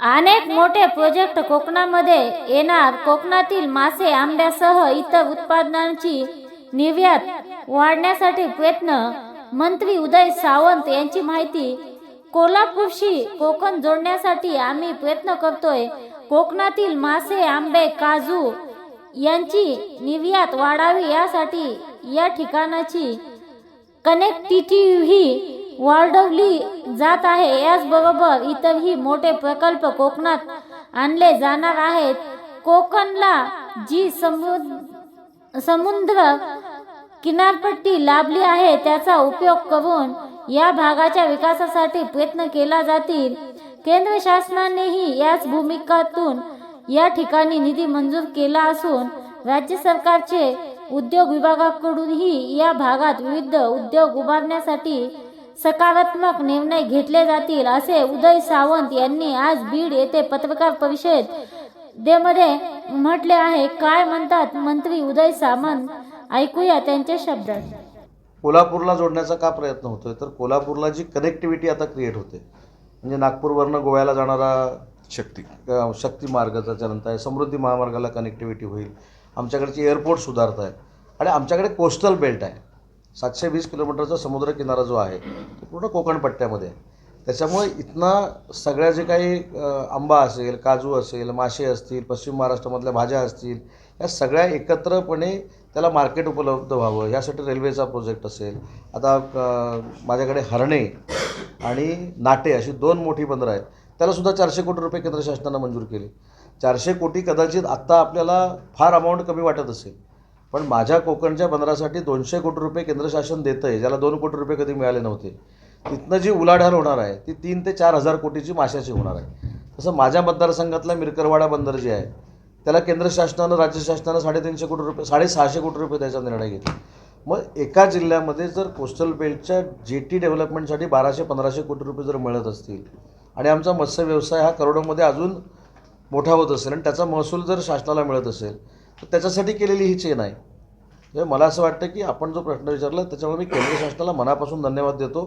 अनेक मोठे प्रोजेक्ट कोकणामध्ये येणार. कोकणातील मासे आंब्यासह इतर उत्पादनांची निर्यात वाढण्यासाठी प्रयत्न. मंत्री उदय सावंत यांची माहिती कोल्हापूरशी कोकण जोडण्यासाठी आम्ही प्रयत्न करतोय. कोकणातील मासे आंबे काजू यांची निर्यात वाढावी यासाठी या ठिकाणाची कनेक्टिव्हिटी वाढवली जात आहे. याचबरोबर इतरही मोठे प्रकल्प कोकणात आणले जाणार आहेत. कोकणला जी समुद्र समुद्र किनारपट्टी लाभली आहे त्याचा उपयोग करून या भागाच्या विकासासाठी प्रयत्न केला जातील. केंद्र शासनानेही याच भूमिकातून या ठिकाणी निधी मंजूर केला असून राज्य सरकारचे उद्योग विभागाकडूनही या भागात विविध उद्योग उभारण्यासाठी सकारात्मक निर्णय घेतले जातील असे उदय सावंत यांनी आज बीड येथे पत्रकार परिषदेमध्ये म्हटले आहे. काय म्हणतात मंत्री उदय सामंत? ऐकूया त्यांच्या शब्दात. कोल्हापूरला जोडण्याचा का प्रयत्न होतोय? तर कोल्हापूरला जी कनेक्टिव्हिटी आता क्रिएट होते म्हणजे नागपूरवरनं गोव्याला जाणारा शक्ती. शक्ती मार्ग त्याच्यानंतर आहे. समृद्धी महामार्गाला कनेक्टिव्हिटी होईल. आमच्याकडचे एअरपोर्ट सुधारत आहे. आणि आमच्याकडे कोस्टल बेल्ट आहे. सातशे वीस किलोमीटरचा समुद्र किनारा जो आहे तो पूर्ण कोकण पट्ट्यामध्ये. आहे त्याच्यामुळे इथनं सगळ्या जे काही आंबा असेल काजू असेल मासे असतील पश्चिम महाराष्ट्रामधल्या भाज्या असतील या सगळ्या एकत्रपणे त्याला मार्केट उपलब्ध व्हावं. यासाठी रेल्वेचा प्रोजेक्ट असेल. आता माझ्याकडे हरणे आणि नाटे अशी दोन मोठी बंदरं आहेत. त्यालासुद्धा चारशे कोटी रुपये केंद्र शासनानं मंजूर केले. चारशे कोटी कदाचित आत्ता आपल्याला फार अमाऊंट कमी वाटत असेल. पण माझ्या कोकणच्या बंदरासाठी दोनशे कोटी रुपये केंद्र शासन देतं आहे ज्याला दोन कोटी रुपये कधी मिळाले नव्हते. तिथनं जी उलाढाल होणार आहे ती तीन ते चार हजार कोटीची माशाची होणार आहे. तसं माझ्या मतदारसंघातला मिरकरवाडा बंदर जे आहे त्याला केंद्र शासनानं राज्य शासनानं साडेतीनशे कोटी रुपये साडेसहाशे कोटी रुपये द्यायचा निर्णय घेतला. मग एका जिल्ह्यामध्ये जर कोस्टल बेल्टच्या जे टी डेव्हलपमेंटसाठी बाराशे पंधराशे कोटी रुपये जर मिळत असतील आणि आमचा मत्स्य व्यवसाय हा करोडोमध्ये अजून मोठा होत असेल आणि त्याचा महसूल जर शासनाला मिळत असेल तर त्याच्यासाठी केलेली ही चेन आहे. म्हणजे मला असं वाटतं की आपण जो प्रश्न विचारला त्याच्यामुळे मी केंद्र शासनाला मनापासून धन्यवाद देतो.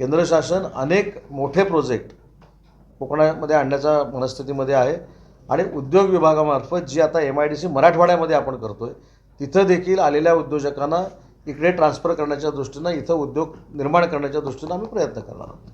केंद्र शासन अनेक मोठे प्रोजेक्ट कोकणामध्ये आणण्याच्या मनस्थितीमध्ये आहे आणि उद्योग विभागामार्फत जी आता एम आय डी सी मराठवाड्यामध्ये आपण करतो आहे तिथं देखील आलेल्या उद्योजकांना इकडे ट्रान्सफर करण्याच्या दृष्टीनं इथं उद्योग निर्माण करण्याच्या दृष्टीनं आम्ही प्रयत्न करणार आहोत.